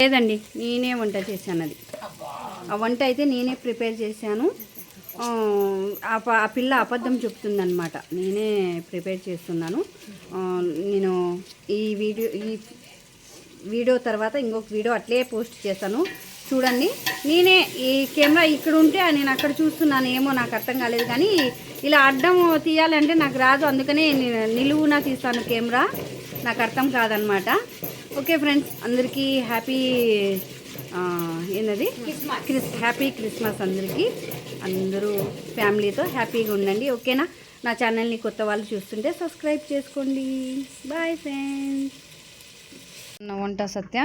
లేదండి నేనే వంట చేశాను అది ఆ వంట అయితే నేనే ప్రిపేర్ చేశాను. ఆ, ప- ఆ పిల్ల అబద్ధం చెప్తుందనమాట నేనే ప్రిపేర్ చేస్తున్నాను. నేను ఈ వీడియో ఈ వీడియో తర్వాత ఇంకొక వీడియో అట్లే పోస్ట్ చేశాను చూడండి. నేనే ఈ కెమెరా ఇక్కడ ఉంటే నేను అక్కడ చూస్తున్నాను. ఏమో నాకు అర్థం కాలేదు కానీ ఇలా అడ్డం తీయాలంటే నాకు రాదు. అందుకనే నిలువున నిలువునా తీస్తాను కెమెరా. నాకు అర్థం కాదనమాట ఓకే ఫ్రెండ్స్ అందరికీ హ్యాపీ ఏంటది క్రిస్ హ్యాపీ క్రిస్మస్ అందరికీ. అందరూ ఫ్యామిలీతో హ్యాపీగా ఉండండి ఓకేనా నా? ఛానల్ని కొత్త వాళ్ళు చూస్తుంటే సబ్స్క్రైబ్ చేసుకోండి. బాయ్ ఫ్రెండ్స్ నా వంట సత్య?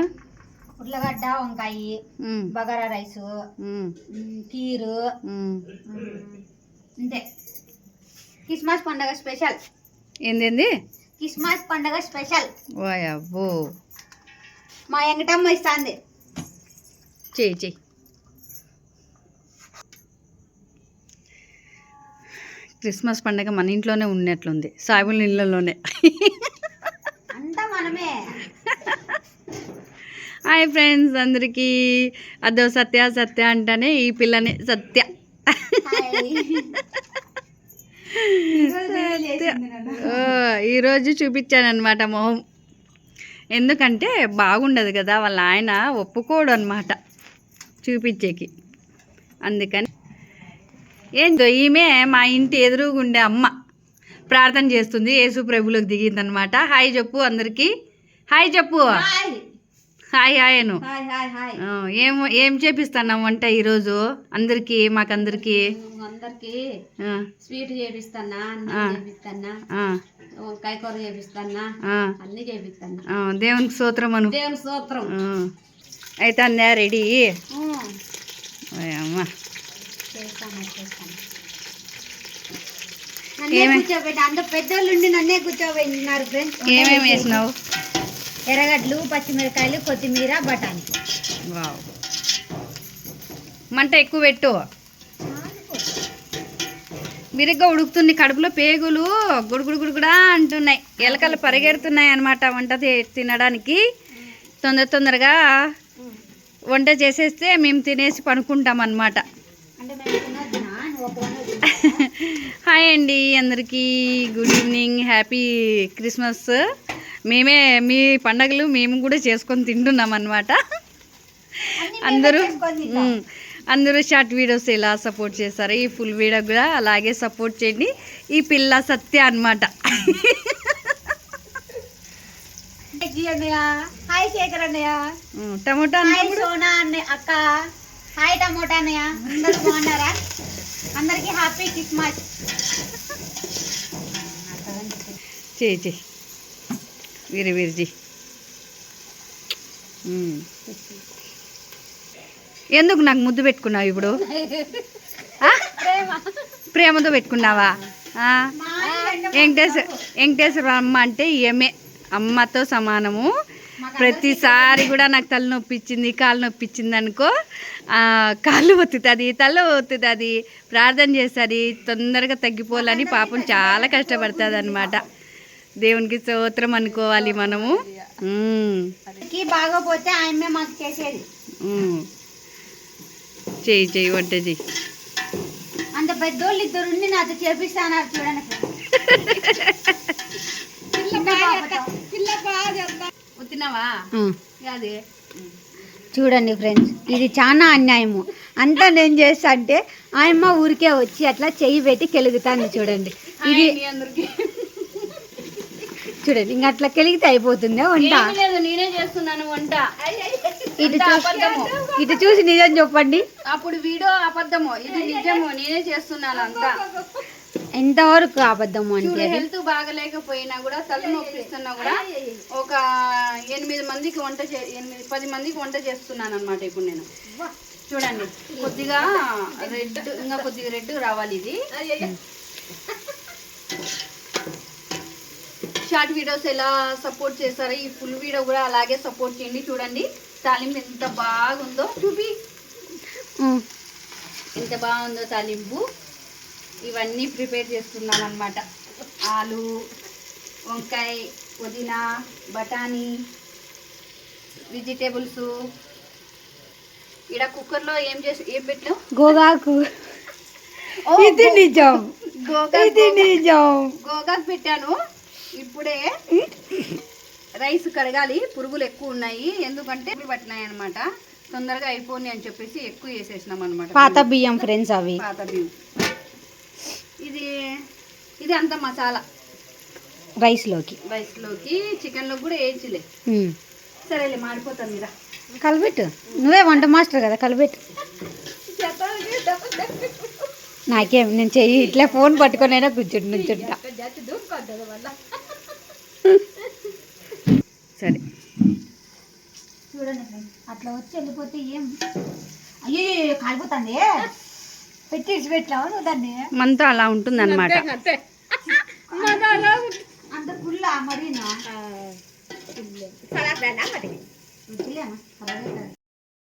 ఉర్లగడ్డ వంకాయ. బగారా రైసు కీరు అంతే క్రిస్మస్ పండగ స్పెషల్ ఏందేంది క్రిస్మస్ పండగ స్పెషల్. ఓయ్ అబ్బో. మా వెంకటమ్మ ఇస్తాంది. చెయ్యి చెయ్యి క్రిస్మస్ పండగ మన ఇంట్లోనే ఉన్నట్లుంది. సాయిబుల ఇళ్ళలోనే అంతా మనమే. హాయ్ ఫ్రెండ్స్ అందరికీ. అదో సత్య సత్య అంటేనే ఈ పిల్లని సత్య. ఈరోజు చూపించాను అనమాట మొహం. ఎందుకంటే బాగుండదు కదా వాళ్ళ ఆయన ఒప్పుకోడు అనమాట చూపించేకి. అందుకని ఏందో ఈమె మా ఇంటి ఎదురుగుండే అమ్మ ప్రార్థన చేస్తుంది యేసు ప్రభులకు దిగిందనమాట హాయ్ చెప్పు అందరికీ. హాయ్ చెప్పు. హాయ్ హాయ్ హాయ్ అను ఏం ఏం చేపిస్తున్నాం వంట ఈరోజు? అందరికీ మాకందరికీ? అందరికి స్వీట్ చేపిస్తానా చేపిస్తానా వంకాయ కూర చేపిస్తానా అన్ని చేపిస్తానా దేవునికి సూత్రం అను. దేవుని స్తోత్రం. ఆ. అయితే అందా రెడీ. అమ్మ. కూర్చోబెట్టి అంత పెద్దోళ్ళు నన్నే కూర్చోబెట్టినారు ఫ్రెండ్స్ ఏమేమి వేసినావు ఎర్రగడ్డలు పచ్చిమిరకాయలు కొత్తిమీర బఠానీ. వావ్. మంట ఎక్కువ పెట్టు. బిరిగ్గా ఉడుకుతుంది కడుపులో పేగులు గుడుగుడు గుడుగుడా అంటున్నాయి. ఎలకలు పరిగెడుతున్నాయి అన్నమాట వంట తినడానికి. తొందర తొందరగా వంట చేసేస్తే మేము తినేసి పనుకుంటాం ఒక్కదానివే హాయ్ అండి అందరికీ. Good evening. Happy Christmas. మేమే మీ పండగలు మేము కూడా చేసుకొని తింటున్నాం అనమాట అందరూ అందరూ షార్ట్ వీడియోస్ ఎలా సపోర్ట్ చేస్తారు ఈ ఫుల్ వీడియో కూడా అలాగే సపోర్ట్ చేయండి. ఈ పిల్ల సత్య అనమాట హాయ్ శేఖర్ అన్నయ్య. టమోటా హాయ్ అన్నప్పుడు సోనా అన్నయ్య అక్క. హాయ్ టమోటా అన్నయ్య. అందరూ బాగున్నారా? అందరికి హ్యాపీ క్రిస్మస్. చేయి చేయి వీరి వీరిజీ ఎందుకు నాకు ముద్దు పెట్టుకున్నావు ఇప్పుడు? ప్రేమతో పెట్టుకున్నావా? వెంకటేశ్వర వెంకటేశ్వర అమ్మ అంటే ఏమే అమ్మతో సమానము. ప్రతిసారి కూడా నాకు తలనొప్పి ఇచ్చింది కాలు నొప్పి ఇచ్చింది అనుకో కాళ్ళు ఒత్తుతుంది తల ఒత్తుతుంది ప్రార్థన చేస్తుంది తొందరగా తగ్గిపోవాలని పాపం చాలా కష్టపడుతుంది అనమాట దేవునికి స్తోత్రం అనుకోవాలి మనము. బాగోపోతే ఆయమ్మే మాకు చేసేది. ఉమ్. చెయ్యి చెయ్యి వంట చెయ్యి. అంత పెద్దోళ్ళు ఇద్దరు ఉండి నాతో చేపిస్తాన్నారు చూడండి చూడండి ఫ్రెండ్స్ ఇది చాలా అన్యాయము. అంతా నేను చేస్తా అంటే ఆయమ్మ ఊరికే వచ్చి అట్లా చెయ్యి పెట్టి కెలుగుతాను చూడండి. ఇది అందరికి. చూడండి ఇంకా అట్లా కెలిగితే అయిపోతుందా వంట. లేదు నేనే చేస్తున్నాను వంట. ఇటు చూసి ఇటు చూసి నిజం చెప్పండి. అప్పుడు వీడియో అబద్ధము. ఇది నిజము నేనే చేస్తున్నాను అంతా. ఎంతవరకు అబద్ధము అంటే హెల్త్ బాగలేకపోయినా కూడా తల నొప్పిస్తున్నా కూడా ఒక ఎనిమిది మందికి వంట చే ఎనిమిది పది మందికి వంట చేస్తున్నాను అనమాట ఇప్పుడు నేను. చూడండి కొద్దిగా రెడ్ ఇంకా కొద్దిగా రెడ్ రావాలి ఇది. షార్ట్ వీడియోస్ ఎలా సపోర్ట్ చేస్తారో ఈ ఫుల్ వీడియో కూడా అలాగే సపోర్ట్ చేయండి. చూడండి. తాలింపు ఎంత బాగుందో చూపి. ఎంత బాగుందో తాలింపు. ఇవన్నీ ప్రిపేర్ చేస్తున్నాను అనమాట ఆలు వంకాయ పుదీనా బఠానీ వెజిటేబుల్స్. ఇక్కడ కుక్కర్లో ఏం చేసి ఏం పెట్టావు గోగాకు. ఇది నిజం. గోగా ఇది నిజం. గోగాకు పెట్టాను. ఇప్పుడే రైస్ కడగాలి పురుగులు ఎక్కువ ఉన్నాయి. ఎందుకంటే పట్టినాయి అనమాట తొందరగా అయిపోయి అని చెప్పేసి ఎక్కువ వేసేసినాం అనమాట పాత బియ్యం ఫ్రెండ్స్ అవి. పాత బియ్యం. ఇది ఇది అంత మసాలా. రైస్లోకి. రైస్లోకి చికెన్లోకి కూడా వేయించలే. సరేలే మాడిపోతాను మీరా కలిపెట్టు నువ్వే వంట మాస్టర్ కదా కలిపెట్టు నాకేం నేను చెయ్యి ఇట్లా ఫోన్ పట్టుకొనైనా కూర్చుంటు నుంచుంటా సరే. చూడండి ఫ్రెండ్ అట్లా వచ్చి వెళ్ళిపోతే ఏం? అయ్యో కాలిపోతుంది. పెట్టి పెట్టావు నువ్వు దాన్ని? మనతో అలా ఉంటుంది అనమాట అంత. కుల్లా మరీనా.